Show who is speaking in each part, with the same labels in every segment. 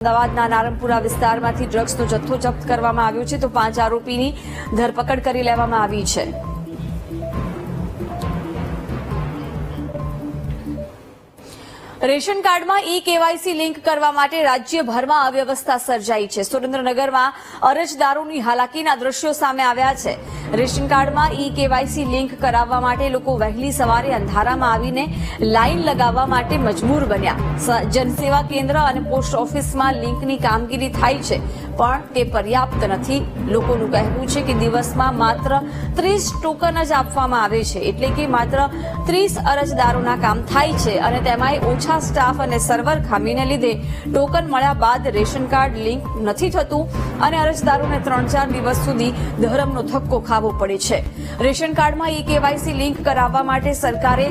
Speaker 1: અમદાવાદના નારણપુરા વિસ્તારમાંથી ડ્રગ્સનો જથ્થો જપ્ત કરવામાં આવ્યો છે, તો પાંચ આરોપીની ધરપકડ કરી લેવામાં આવી છે. રેશન કાર્ડમાં ઈ કેવાયસી લિંક કરવા માટે રાજ્યભરમાં અવ્યવસ્થા સર્જાઈ છે. સુરેન્દ્રનગરમાં અરજદારોની હાલાકીના દ્રશ્યો સામે આવ્યા છે. રેશન કાર્ડમાં ઈ કેવાયસી લિંક કરાવવા માટે લોકો વહેલી સવારે અંધારામાં આવીને લાઈન લગાવવા માટે મજબૂર બન્યા. જનસેવા કેન્દ્ર અને પોસ્ટ ઓફિસમાં લિંકની કામગીરી થાય છે. પણ તે પર્યાપ્ત નથી. લોકોનું કહેવું છે કે દિવસમાં માત્ર ત્રીસ ટોકન જ આપવામાં આવે છે. એટલે કે માત્ર ત્રીસ અરજદારોના કામ થાય છે અને તેમાંય ઓછા સ્ટાફ અને સર્વર ખામીને લીધે ટોકન મળ્યા બાદ રેશન કાર્ડ લિંક નથી થતું અને અરજદારોને ત્રણ ચાર દિવસ સુધી ધરમનો ધક્કો ખાવો પડે છે. રેશન કાર્ડમાં ઈ કેવાયસી લિંક કરાવવા માટે સરકારે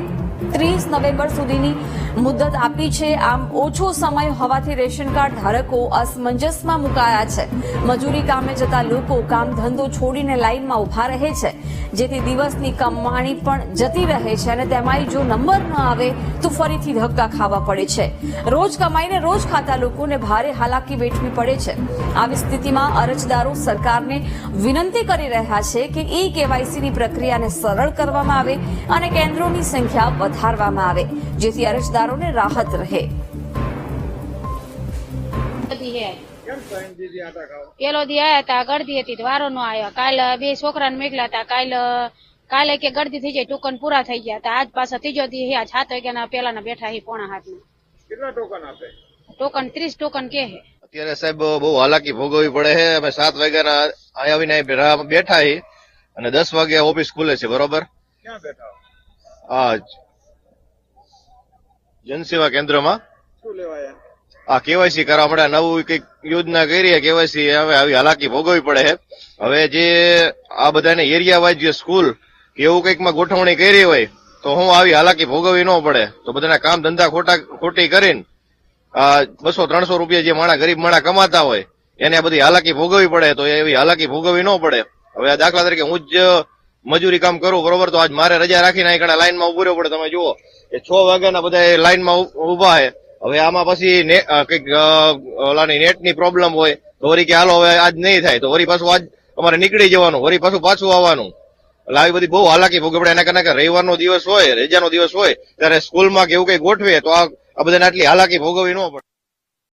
Speaker 1: ત્રીસ નવેમ્બર સુધીની મુદત આપી છે. આમ ઓછો સમય હોવાથી રેશન કાર્ડ ધારકો અસમંજસમાં મુકાયા છે. મજૂરી કામે જતા લોકો કામ ધંધો છોડીને લાઈનમાં ઊભા રહે છે. જેથી દિવસની કમાણી પણ જતી રહે છે અને તેમાંય જો નંબર ન આવે તો ફરીથી ધક્કા ખાવા પડે છે. રોજ કમાઈને રોજ ખાતા લોકોને ભારે હાલાકી વેઠવી પડે છે. આવી સ્થિતિમાં અરજદારો સરકારને વિનંતી કરી રહ્યા છે કે ઈ કેવાયસીની પ્રક્રિયાને સરળ કરવામાં આવે અને કેન્દ્રોની સંખ્યા વધારવામાં આવે, જેથી અરજદારોને રાહત રહે.
Speaker 2: હે પેલો દી આયા તા ગળદી હતી વારો નો આવ્યા કાલ બે છોકરાને મોકલ્યા તા કાલ કાલે કે ગળદી થઈ જાય ટોકન પૂરા થઈ ગયા તા. આજ પાછા ત્રીજો દી હે આજ સાત વાગ્યાના પેલાના બેઠા હી પોણા હાથમાં.
Speaker 3: કેટલા ટોકન આપે?
Speaker 2: ટોકન ત્રીસ ટોકન કે હે.
Speaker 4: અત્યારે સાહેબ બહુ હાલાકી ભોગવવી પડે છે અમે સાત વાગ્યાના અહીંયા આવીને રાહ બેઠા હી અને દસ વાગ્યા ઓફિસ ખુલે છે બરોબર?
Speaker 3: ક્યાં બેઠા હો?
Speaker 4: જનસેવા કેન્દ્રમાં.
Speaker 3: શું લેવાયા
Speaker 4: આ કેવાયસી કરવા માટે નવું કંઈક યોજના કરી કેવાયસી હવે આવી હાલાકી ભોગવવી પડે હવે જે આ બધાને એરિયા વાઇઝ જે સ્કૂલ એવું કંઈકમાં ગોઠવણી કરી હોય, તો હું આવી હાલાકી ભોગવવી ન પડે. તો બધાના કામ ધંધા ખોટા ખોટી કરીને, આ બસો ત્રણસો રૂપિયા જે માણા ગરીબ માણા કમાતા હોય, એને આ બધી હાલાકી ભોગવવી પડે, તો એવી હાલાકી ભોગવવી ન પડે. હવે દાખલા તરીકે હું જ મજૂરી કામ કરું, બરોબર? તો આજ મારે રજા રાખીને અહીં લાઈનમાં ઊભો રહ્યો પડે. તમે જુઓ, એ છ વાગ્યાના બધા લાઈનમાં ઊભા છે હવે આમાં પછી કંઈક ઓલાની નેટની પ્રોબ્લેમ હોય તો વરી કે હાલો હવે આજ નહીં થાય. તો વળી પાછું આજ અમારે નીકળી જવાનું વરી પાછું પાછું આવવાનું. એટલે આવી બધી બહુ હાલાકી ભોગવી પડે એના કે રવિવારનો દિવસ હોય, રજાનો દિવસ હોય, ત્યારે સ્કૂલમાં કે એવું કઈ ગોઠવે તો આ બધાને આટલી હાલાકી ભોગવવી ન પડે.